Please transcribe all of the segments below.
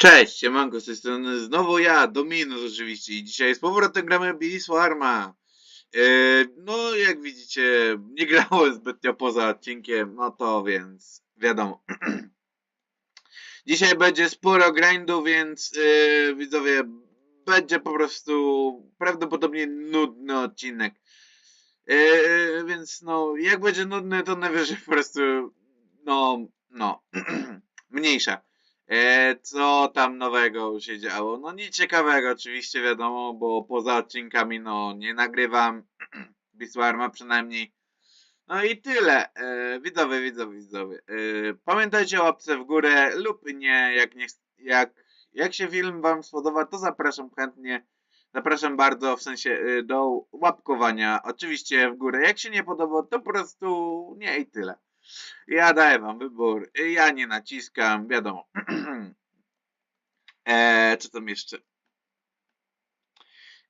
Cześć, siemanko, z tej strony znowu ja, Dominus oczywiście i dzisiaj z powrotem gramy Biswarma. Yy, no jak widzicie, nie grałem zbytnio poza odcinkiem, no to więc wiadomo. dzisiaj będzie sporo grindu, więc yy, widzowie, będzie po prostu prawdopodobnie nudny odcinek. Yy, więc no, jak będzie nudny, to najwyżej po prostu, no, no, mniejsza. E, co tam nowego się działo? No nic ciekawego oczywiście wiadomo, bo poza odcinkami no nie nagrywam Biswarma przynajmniej. No i tyle. E, widzowie, widzowie, widzowie. E, pamiętajcie o łapce w górę lub nie, jak, nie, jak, jak się film wam spodoba, to zapraszam chętnie. Zapraszam bardzo w sensie do łapkowania. Oczywiście w górę. Jak się nie podoba, to po prostu nie i tyle. Ja daję wam wybór. Ja nie naciskam, wiadomo. eee, co tam jeszcze?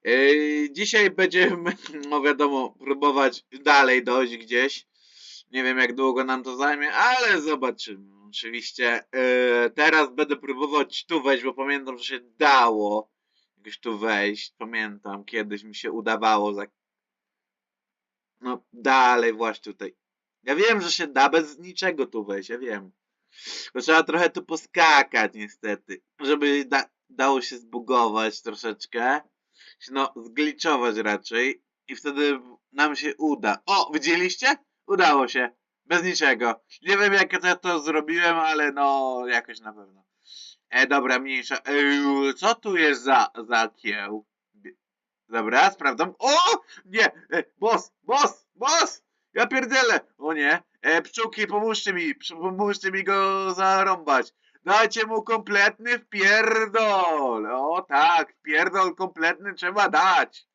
Eee, dzisiaj będziemy, no wiadomo, próbować dalej dojść gdzieś. Nie wiem jak długo nam to zajmie, ale zobaczymy. Oczywiście eee, teraz będę próbować tu wejść, bo pamiętam, że się dało jakoś tu wejść. Pamiętam, kiedyś mi się udawało za... No dalej właśnie tutaj. Ja wiem, że się da bez niczego tu wejść, ja wiem. Bo trzeba trochę tu poskakać niestety, żeby da, dało się zbugować troszeczkę. No, zgliczować raczej i wtedy nam się uda. O, widzieliście? Udało się. Bez niczego. Nie wiem jak ja to zrobiłem, ale no jakoś na pewno. E, dobra, mniejsza. E, co tu jest za, za kieł? Dobra, sprawdzam. O! Nie! E, boss! Boss! Boss! Ja pierdzielę! O nie! E, pszczółki, pomóżcie mi! Pomóżcie mi go zarąbać! Dajcie mu kompletny wpierdol! O tak, wpierdol kompletny trzeba dać!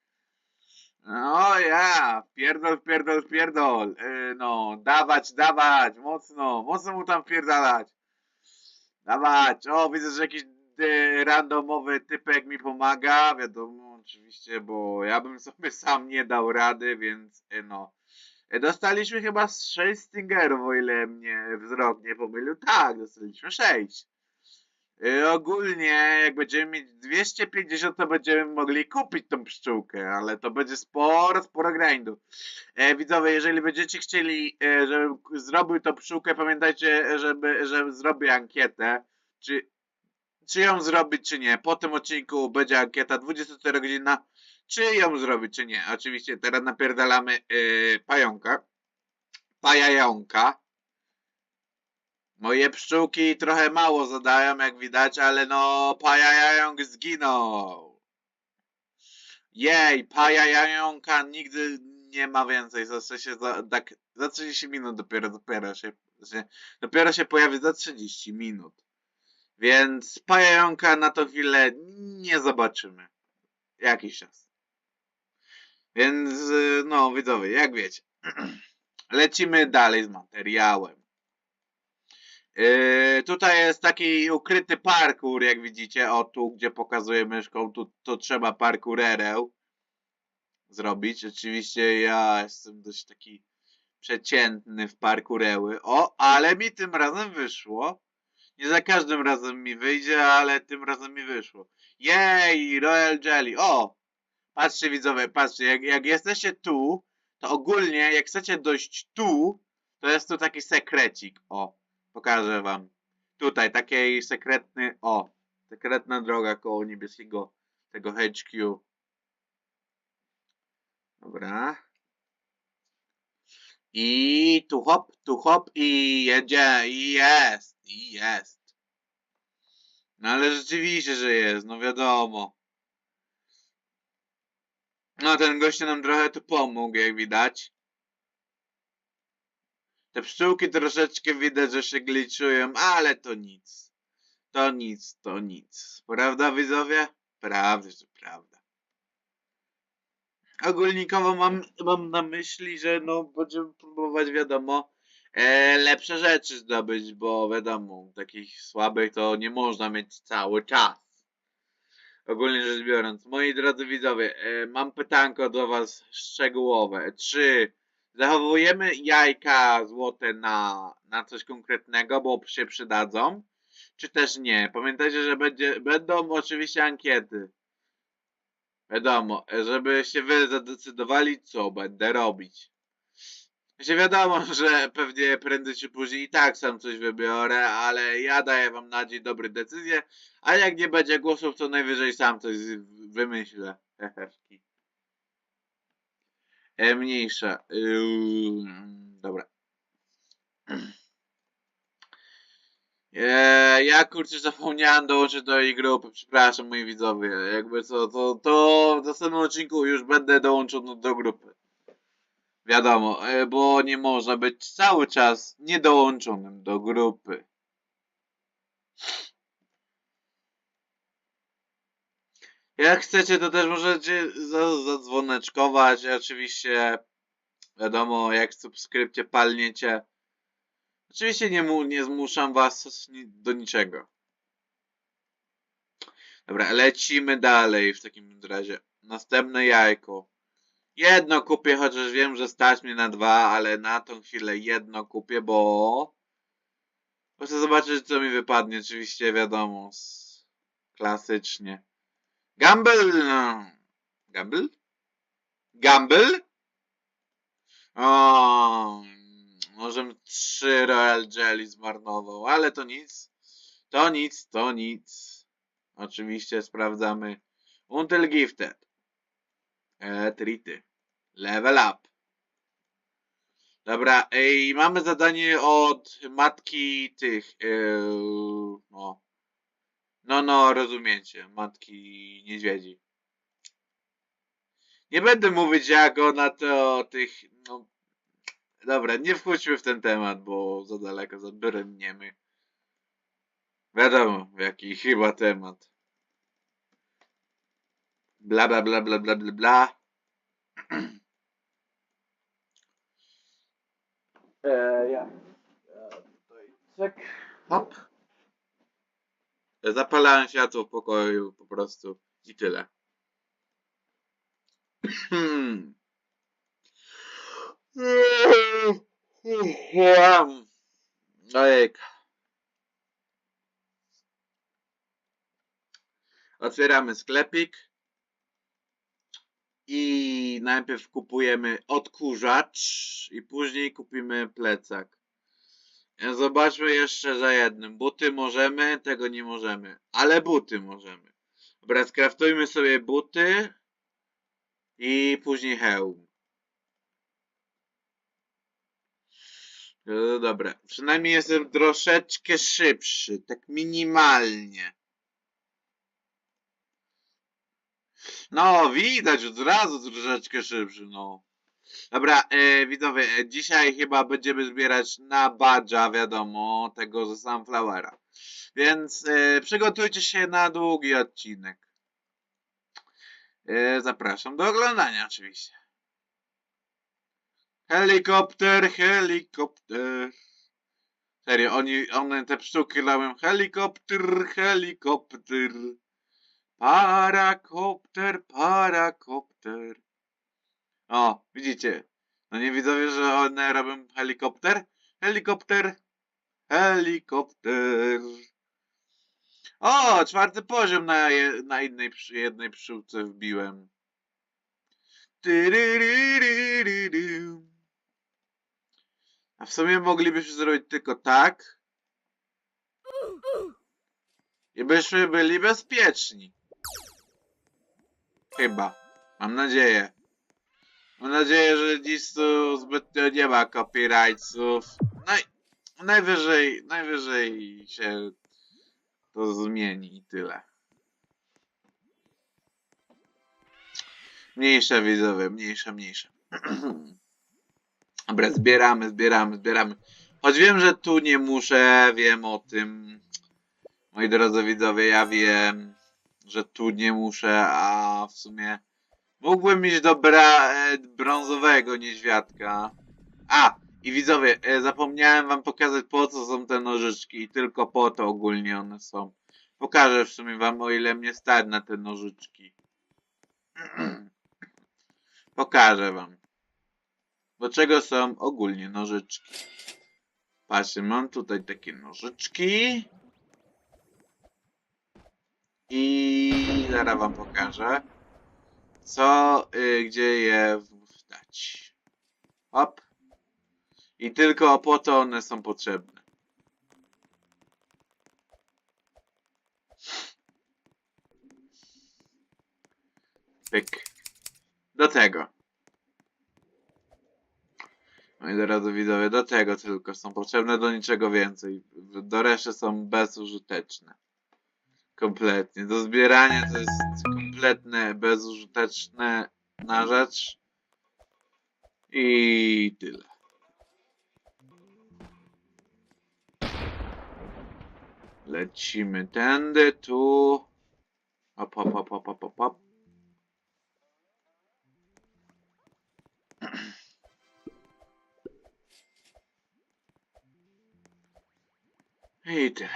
No ja, wpierdol, wpierdol, wpierdol! E, no, dawać, dawać! Mocno, mocno mu tam wpierdalać! Dawać! O, widzę, że jakiś e, randomowy typek mi pomaga, wiadomo, oczywiście, bo ja bym sobie sam nie dał rady, więc e, no... Dostaliśmy chyba z 6 Stingerów, o ile mnie wzrok nie pomylił. Tak, dostaliśmy 6. E, ogólnie, jak będziemy mieć 250, to będziemy mogli kupić tą pszczółkę, ale to będzie sporo, sporo grindu. E, widzowie, jeżeli będziecie chcieli, e, żebym zrobił tą pszczółkę, pamiętajcie, żeby, że zrobię ankietę, czy, czy ją zrobić, czy nie. Po tym odcinku będzie ankieta 24 godzina czy ją zrobić, czy nie. Oczywiście teraz napierdalamy yy, pająka. Pajajonka. Moje pszczółki trochę mało zadają, jak widać, ale no, pajajonk zginął. Jej, pajajonka nigdy nie ma więcej. Zawsze się za, tak, za 30 minut dopiero, dopiero się, dopiero się pojawi za 30 minut. Więc pajajonka na to chwilę nie zobaczymy. Jakiś czas. Więc, y, no, widzowie, jak wiecie, lecimy dalej z materiałem. Yy, tutaj jest taki ukryty parkour, jak widzicie, o tu, gdzie pokazuję myszką, tu to trzeba parkourerę zrobić. Oczywiście ja jestem dość taki przeciętny w parkoureły. O, ale mi tym razem wyszło. Nie za każdym razem mi wyjdzie, ale tym razem mi wyszło. Jej, Royal Jelly. O, Patrzcie widzowie, patrzcie, jak, jak jesteście tu, to ogólnie jak chcecie dojść tu, to jest tu taki sekrecik, o, pokażę wam. Tutaj, taki sekretny, o, sekretna droga koło niebieskiego, tego HQ. Dobra. I tu hop, tu hop i jedzie, i jest, i jest. No ale rzeczywiście, że jest, no wiadomo. No, ten gościu nam trochę tu pomógł, jak widać. Te pszczółki troszeczkę widać, że się gliczują, ale to nic. To nic, to nic. Prawda, widzowie? Prawda, że prawda. Ogólnikowo mam, mam na myśli, że no będziemy próbować, wiadomo, e, lepsze rzeczy zdobyć, bo wiadomo, takich słabych to nie można mieć cały czas ogólnie rzecz biorąc. Moi drodzy widzowie, e, mam pytanko do was szczegółowe. Czy zachowujemy jajka złote na, na coś konkretnego, bo się przydadzą? czy też nie. Pamiętajcie, że będzie, będą oczywiście ankiety. Wiadomo, żebyście wy zadecydowali, co będę robić. Znaczy wiadomo, że pewnie prędzej czy później i tak sam coś wybiorę, ale ja daję wam nadzieję dobre decyzje, a jak nie będzie głosów, to najwyżej sam coś wymyślę. E, mniejsza. Yy, dobra. E, ja kurczę zapomniałem dołączyć do jej grupy, przepraszam moi widzowie. Jakby co, to, to w następnym odcinku już będę dołączony do grupy. Wiadomo, e, bo nie można być cały czas niedołączonym do grupy. Jak chcecie, to też możecie za- zadzwoneczkować. Oczywiście, wiadomo, jak subskrypcję palniecie. Oczywiście nie, mu, nie zmuszam was do niczego. Dobra, lecimy dalej w takim razie. Następne jajko. Jedno kupię, chociaż wiem, że stać mnie na dwa, ale na tą chwilę jedno kupię, bo... bo zobaczyć, co mi wypadnie. Oczywiście, wiadomo, klasycznie. Gamble! no. Gamble? Gamble? O, może trzy Royal Jelly zmarnował, ale to nic. To nic, to nic. Oczywiście sprawdzamy. Until Gifted. Trity. Level up. Dobra, i mamy zadanie od matki tych. E, no. No, no, rozumiecie. Matki niedźwiedzi. Nie będę mówić jak ona to tych. No, dobra, nie wchodźmy w ten temat, bo za daleko zabrniemy. Wiadomo, jaki chyba temat. Bla bla bla bla bla bla bla. Eee, ja. ja tutaj czek. Hop. Zapalałem światło w pokoju po prostu i tyle. Hmm. Ojejka. Otwieramy sklepik i najpierw kupujemy odkurzacz i później kupimy plecak. E, Zobaczmy jeszcze za jednym. Buty możemy, tego nie możemy, ale buty możemy. Dobra, skraftujmy sobie buty i później hełm. No dobra, przynajmniej jestem troszeczkę szybszy, tak minimalnie. No, widać od razu troszeczkę szybszy, no. Dobra, e, widzowie, e, dzisiaj chyba będziemy zbierać na badża, wiadomo, tego ze Sunflowera. Więc e, przygotujcie się na długi odcinek. E, zapraszam do oglądania oczywiście. Helikopter, helikopter. Serio, oni, one te pszczółki robią helikopter, helikopter. Parakopter, parakopter. O, widzicie. No nie widzowie, że one robią helikopter? Helikopter, helikopter. O, czwarty poziom na, je, na innej, jednej pszczółce wbiłem. A w sumie moglibyśmy zrobić tylko tak. I byśmy byli bezpieczni. Chyba. Mam nadzieję. Mam nadzieję, że dziś tu zbytnio nie ma copyrightsów. Naj, najwyżej, najwyżej się to zmieni i tyle. Mniejsze widzowie, mniejsze, mniejsze. Dobra, zbieramy, zbieramy, zbieramy. Choć wiem, że tu nie muszę, wiem o tym. Moi drodzy widzowie, ja wiem, że tu nie muszę, a w sumie mógłbym iść do bra e, brązowego niedźwiadka. A, i widzowie, e, zapomniałem wam pokazać po co są te nożyczki i tylko po to ogólnie one są. Pokażę w sumie wam, o ile mnie stać na te nożyczki. Pokażę wam. Do czego są ogólnie nożyczki. Patrzcie, mam tutaj takie nożyczki. I zaraz wam pokażę, co, y, gdzie je dać. Hop. I tylko po to one są potrzebne. Pyk. Do tego. No i drodzy widzowie, do tego tylko są potrzebne, do niczego więcej. Do reszty są bezużyteczne. Kompletnie. Do zbierania to jest kompletne, bezużyteczne na rzecz. I tyle. Lecimy tędy, tu. Op, op, op, op, op, op, I tyle.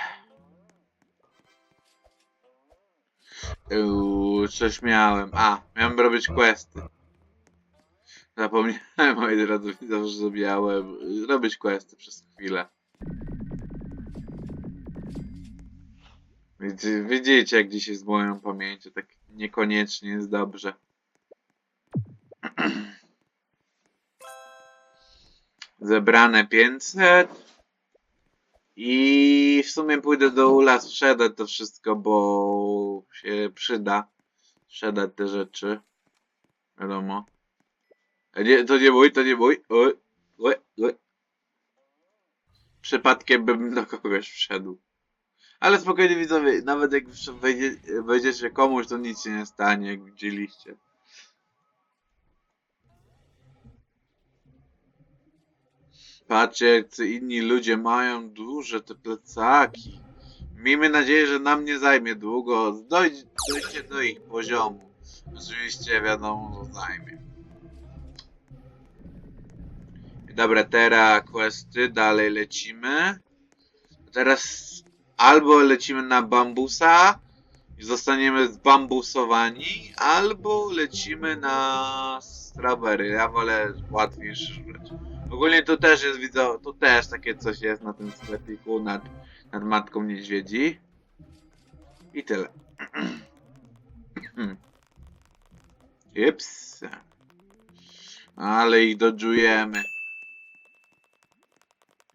Uuu, coś miałem. A, miałem robić questy. Zapomniałem, moi drodzy, że miałem robić questy przez chwilę. Widzicie, widzicie, jak dzisiaj z moją pamięcią, tak niekoniecznie jest dobrze. Zebrane 500. I w sumie pójdę do Ula sprzedać to wszystko, bo się przyda sprzedać te rzeczy. Wiadomo. A nie, to nie mój, to nie mój. Oj, oj, oj. Przypadkiem bym do kogoś wszedł. Ale spokojnie widzowie, nawet jak wejdzie, wejdziecie komuś, to nic się nie stanie, jak widzieliście. Patrzcie, jak inni ludzie mają duże te plecaki. Miejmy nadzieję, że nam nie zajmie długo. Dojdź, do ich poziomu. Oczywiście wiadomo, że zajmie. Dobra, teraz questy, dalej lecimy. Teraz albo lecimy na bambusa i zostaniemy zbambusowani, albo lecimy na strawberry. Ja wolę łatwiejsze rzeczy. Ogólnie tu też jest, widzę, tu też takie coś jest na tym sklepiku nad, nad Matką Niedźwiedzi. I tyle. Jeps. Ale ich dodżujemy.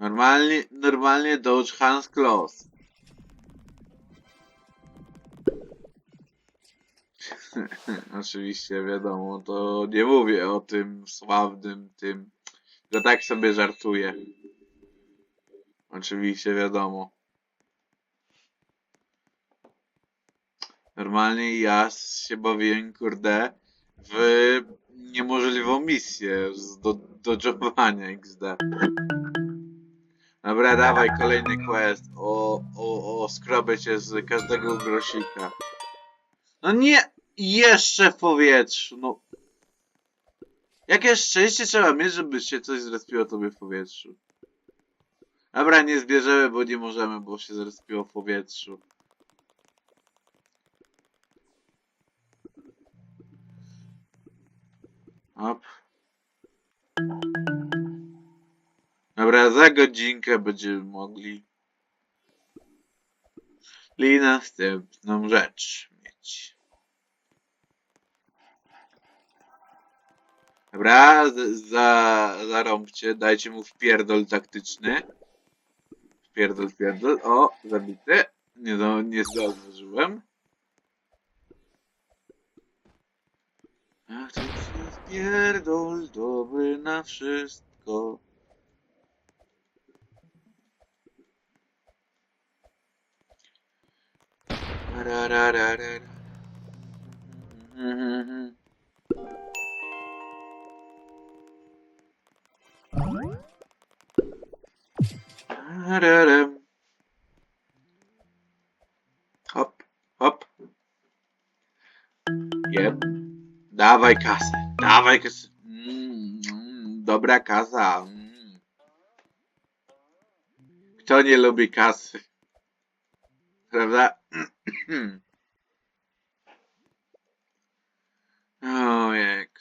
Normalnie, normalnie dodge Hans Kloss. Oczywiście, wiadomo, to nie mówię o tym sławnym, tym, że tak sobie żartuję. Oczywiście, wiadomo. Normalnie ja się bawiłem, kurde, w niemożliwą misję do, dodżowania XD. Dobra, dawaj, kolejny quest. O, o, o, skrobię cię z każdego grosika. No nie! Jeszcze w powietrzu, no. Jakie szczęście trzeba mieć, żeby się coś zrespiło tobie w powietrzu. Dobra, nie zbierzemy, bo nie możemy, bo się zrespiło w powietrzu. Op. Dobra, za godzinkę będziemy mogli li następną rzecz mieć. Dobra, za, zarąbcie, dajcie mu wpierdol taktyczny. Wpierdol, wpierdol. O, zabity. Nie, no, nie zauważyłem. Ach, jest wpierdol dobry na wszystko. Rarararara. Mhm. Rararem. Hop, hop. Jeb. Dawaj kasę, dawaj kasę. Mm, mm, dobra kasa. Mm. Kto nie lubi kasy? Prawda? Ojek.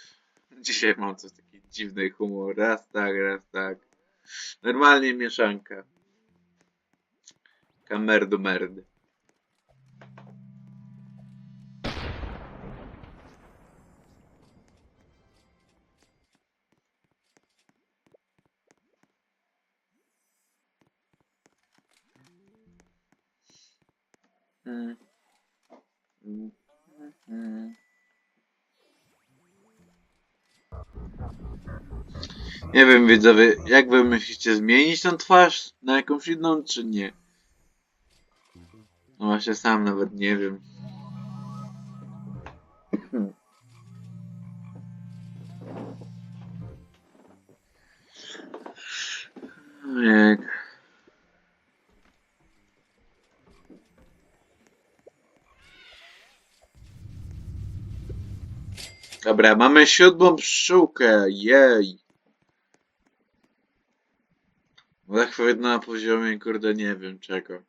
Dzisiaj mam coś dziwny humor. Raz tak, raz tak. Normalnie mieszanka. Kamerdu merdy. Mm. Mm. Mm. Nie wiem, widzowie, jak wy myślicie, zmienić tą twarz na jakąś inną, czy nie? No właśnie sam nawet nie wiem. Jak... Dobra, mamy siódmą pszczółkę, jej. Zachwyt na poziomie, kurde, nie wiem czego.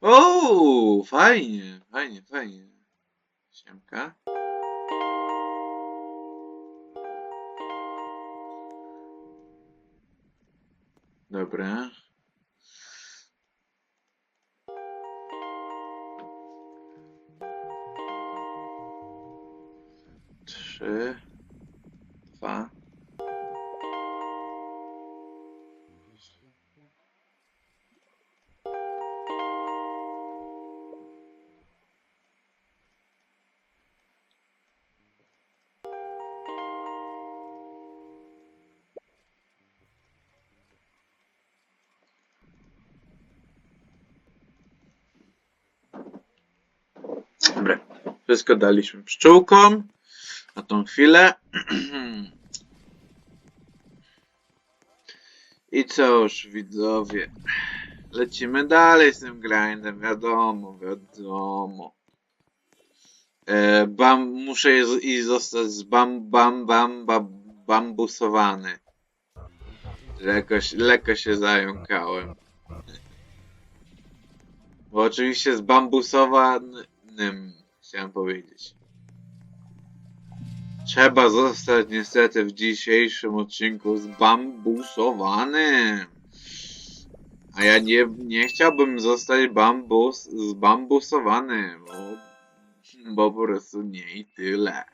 O, fajnie, fajnie, fajnie. Siemka. Dobra. Trzy, dwa. Dobra, wszystko daliśmy pszczółkom na tą chwilę. I cóż, widzowie, lecimy dalej z tym grindem, wiadomo, wiadomo. E, bam, muszę i zostać z bam, bam, bam, bam, bambusowany. Jakoś lekko się zająkałem. Bo oczywiście z bambusowanym chciałem powiedzieć. Trzeba zostać niestety w dzisiejszym odcinku zbambusowanym. A ja nie, nie chciałbym zostać bambus, zbambusowany, bo, bo po prostu nie i tyle.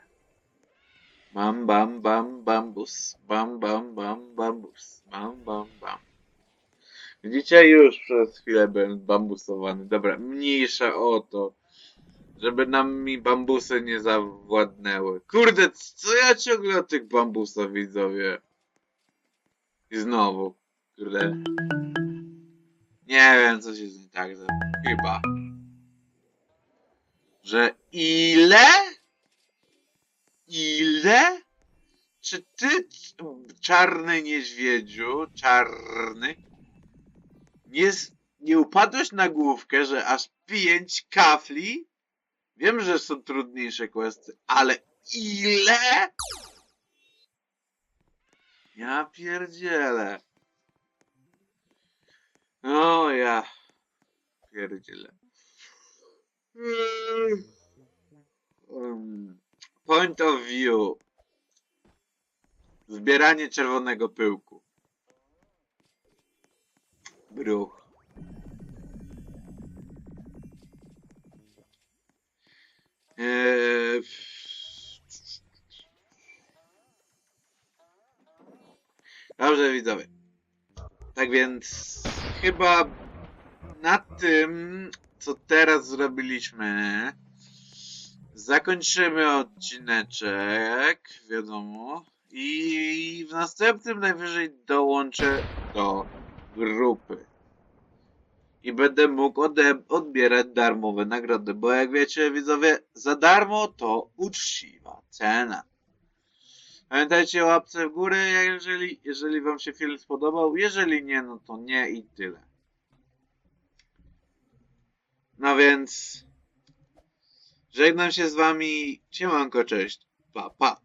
Bam, bam, bam, bambus. Bam, bam, bam, bambus. Bam, bam, bam. Widzicie, już przez chwilę byłem bambusowany. Dobra, mniejsza o to. Żeby nam mi bambusy nie zawładnęły. Kurde, co ja ciągle o tych bambusach widzowie? I znowu, kurde. Nie wiem, co się z nim tak zrobiło. Chyba. Że ile? Ile? Czy ty, czarny niedźwiedziu, czarny, nie, nie upadłeś na główkę, że aż pięć kafli? Wiem, że są trudniejsze questy, ale ile? Ja pierdzielę. O ja pierdzielę. Um, Point of view. Zbieranie czerwonego pyłku. Bruch. Eee, Dobrze, widzowie. Tak więc chyba na tym, co teraz zrobiliśmy, zakończymy odcineczek, wiadomo. I w następnym najwyżej dołączę do grupy. I będę mógł odbierać darmowe nagrody, bo jak wiecie, widzowie, za darmo to uczciwa cena. Pamiętajcie o łapce w górę, jeżeli, jeżeli wam się film spodobał. Jeżeli nie, no to nie i tyle. No więc żegnam się z wami. Siemanko, cześć. Pa, pa.